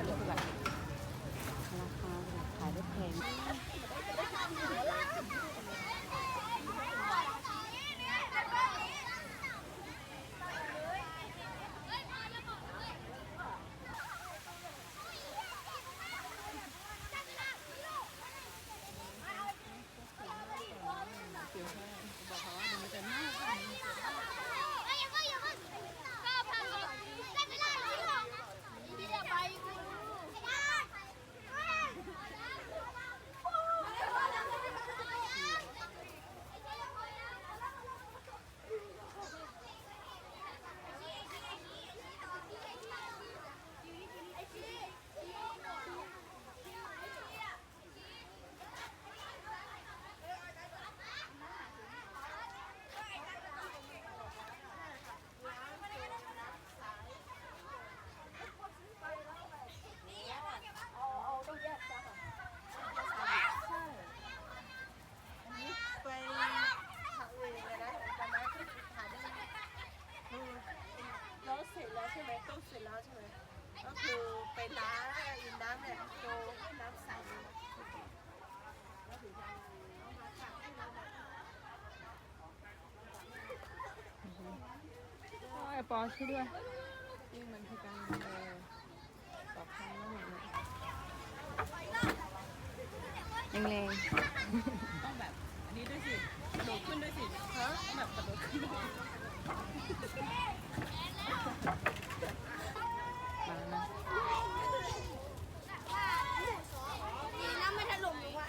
ายได้แบบราคาแบบขายได้แพง ไปทางเองเลยนะตอนนั้นที่ถามว่าเราเสร็จแล้วใช่ไหมต้มเสร็จแล้วใช่ไหมก็คือไปล้างอินน้ำเนี่ยโยน้ำใสแล้วถึงจะเอามาตักให้เราแบบโอ้ยปอช่วยด้วยนี่มันคือการเออตอบคำแล้วหนึ่งเลยแรงต้องแบบอันนี้ด้วยสิกระโดดขึ้นด้วยสิฮะต้องแบบกระโดดขึ้น ๆมานะ ดีนะไม่ถล่มหรือวะ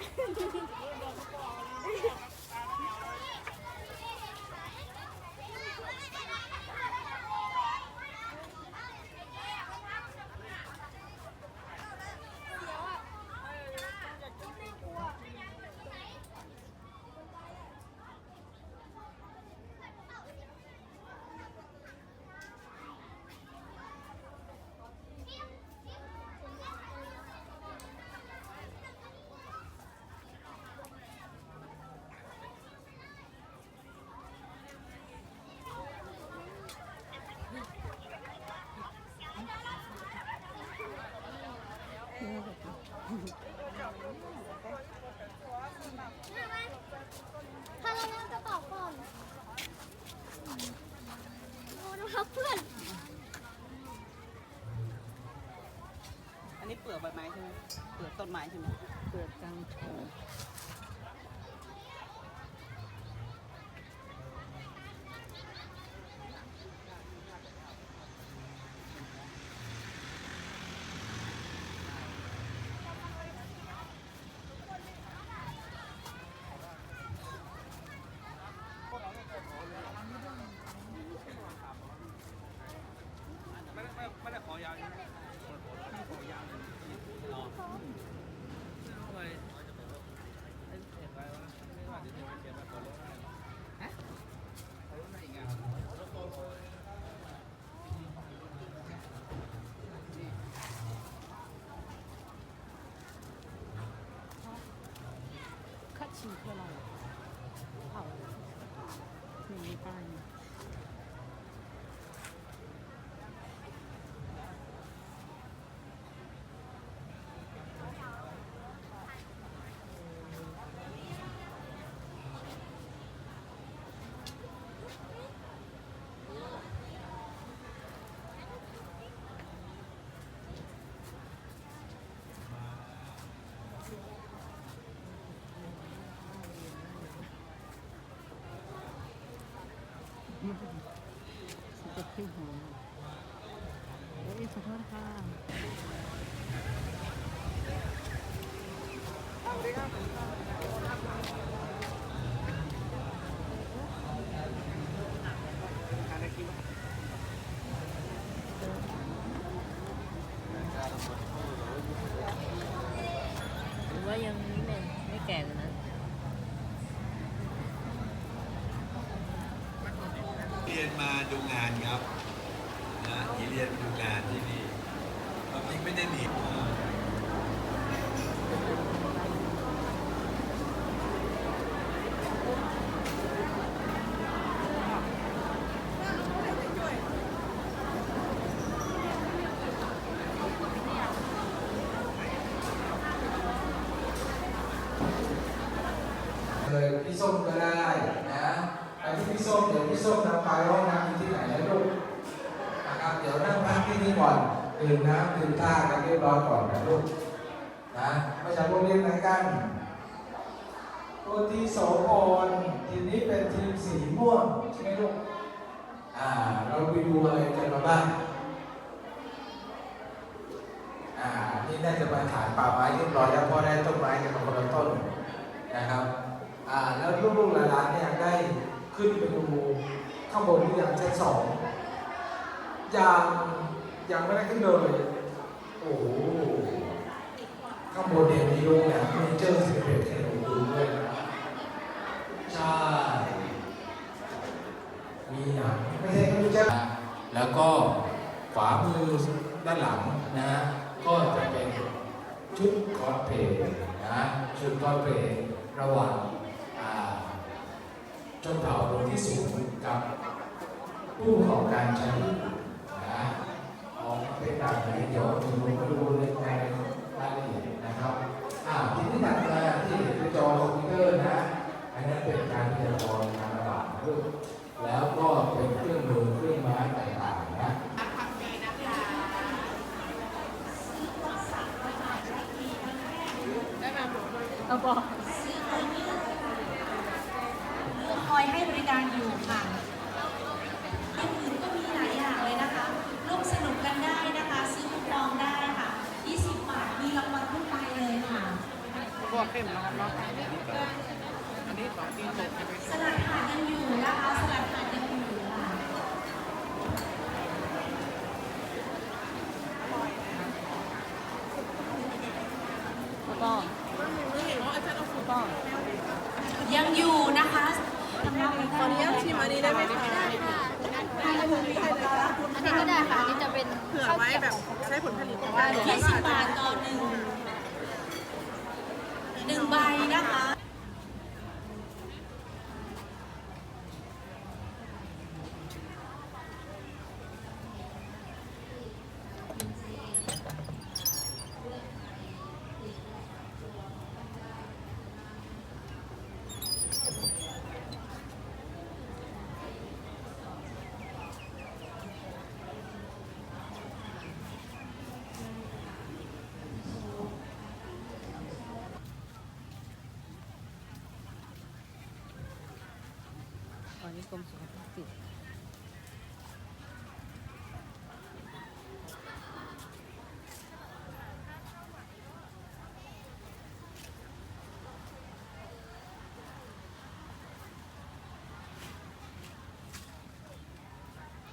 ถ้าเราเล่นกระเป๋าก่อนโอ้ดูครับเพื่อน อันนี้เป ลือกใบไม้ใช่ไหมเปลือกต้นไม้ใช่ไหมเปลือกกลางโถ ไม่ได้ไม่ไม่ได้ขอยาวใช่ไหมไม่ขอยาวเลยรอไม่รู้อะไรไอ้เขียนไว้ว่าไม่ว่าจะเขียนไว้ขอรถได้ฮะขอรถได้อีกอะ คัด ชิงคืออะไรเผาไม่มีป้าย นะสเต็ปขึ้นหัวเอ้ยขอโทษค่ะอะไรคิดว่าหรือว่ายังไม่ไม่แก่เลยนะ ยนมาดูงานครับนะหนีเรียนมาดูงานที่นี่ความจริงไม่ได้หนีมาเลยพี่ส้มก็ได้ ดื่มน้ำดื่มท่ากันเรียบร้อยก่อนนะลูกนะไมาจากโรงเรียนไหนกันตัวที่โสพรทีนี้เป็นทีมสีม่วงใช่ไหมลูกอ่าเราไปดูอะไรกันมาบ้างอ่านี่น่าจะมาฐานป่าไม้เรียบร้อยแล้วพราะได้ต้นไม้กันมาคนละต้นนะครับอ่าแล้วลูกๆหลานๆเนี่ยได้ขึ้นไปดูข้างบนหรือยังชั้นสองยัง ยังไม่ได้ขึ้นเลยโอ้โหข้างบนเนี่ยมีโรงแรมเมเจอร์สิบเอ็ดให้ผมดูด้วยนะใช่มีหนังไม่ใช่ไม่ใช่แล้วก็ขวามือด้านหลังนะฮะก็จะเป็นชุดคอสเพลย์นะชุดคอสเพลย์ระหว่างอาชนเผ่าคนที่สูงกับผู้ประกอบการชั้น เป็นแบบไหนเดี๋ยวดูมาดูในรายละเอียดนะครับอ่าที่นี่ถัดมาที่เห็นในจอคอมพิวเตอร์นะ อันนั้นเป็นการพยากรณ์การระบาดนะลูกแล้วก็เป็นเครื่องมือเครื่องไม้ต่างๆนะเอาปอคอยให้บริการอยู่ค่ะอย่างอื่นก็มีหลายอย่างเลยนะคะร่วมสนุกกันได้นะคะ ซื้อคูปองได้ค่ะ 20 บาท มีรางวัลขึ้นไปเลยค่ะ พวก เข้มนะครับเนาะสลัดผักยังอยู่นะคะสลัดผักยังอยู่ค่ะถูกต้องถูกต้องยังอยู่นะคะทำหน้าไปขออนุญาตชิมอันนี้ได้ไหมคะอันนี้ก็ได้ค่ะอันนี้จะเป็นเผื่อไว้แบบใช้ผลผลิตแต่ว่า20บาทต่อหนึ่งหนึ่ง ใบนะคะ อันนี้กรมสุขภาพจิต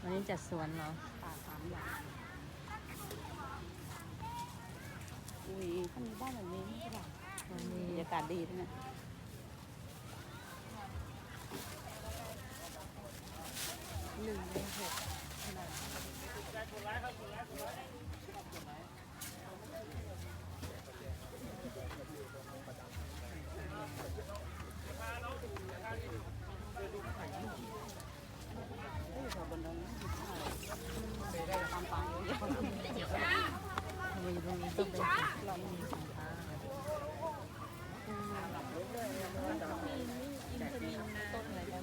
วันนี้จัดสวนเนาะป่าสามอย่างอุ้ยถ้ามีบ้านแบบนี้ไม่ใช่หรอมันมีบรรยากาศดีด้วยนะ หนึ่งในหกขนาดทำไมอยู่ตรงนี้ต้องเป็นเราไม่มีสินค้าต้นอะไรบ้าง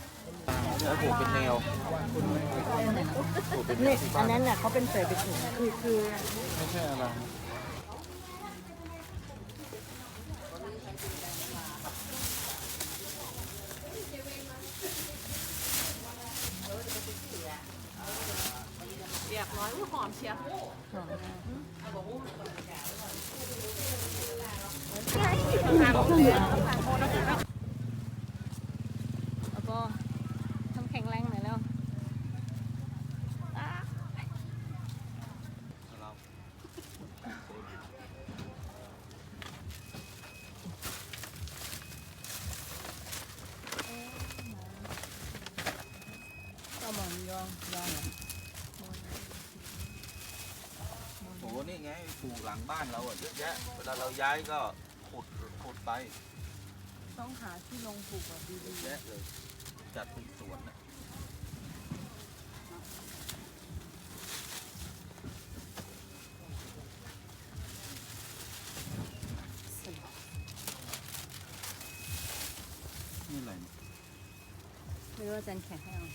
แล้วผมเป็นแนวนี่อันนั้นน่ะเขาเป็นใส่ไปถุงคือคือไม่ใช่อะไรเรียบร้อยอู้หอมเชียวของแล้วก็ทำแข็งแรงหน่อยแล้วอะ ยองยองเหรอ โอ้โหนี่ ไงปลูกหลังบ้านเราอะเยอะแยะเวลาเราย้ายก็ขุดขุดไปต้องหาที่ลงปลูกแบบเยดีอะแยะเลยจัดเป็นสวนนะๆสวยนี่อะไรไม่รู้ว่าอาจารย์แขกให้เอา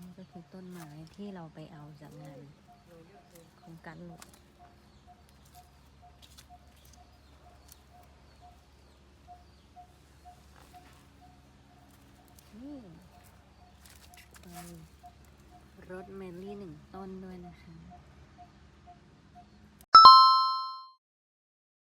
นี่ก็คือต้นไม้ที่ เราไปเอาจากงานของกันหลวงนี่ไปรถเมลลี่หนึ่งต้นด้วยนะคะ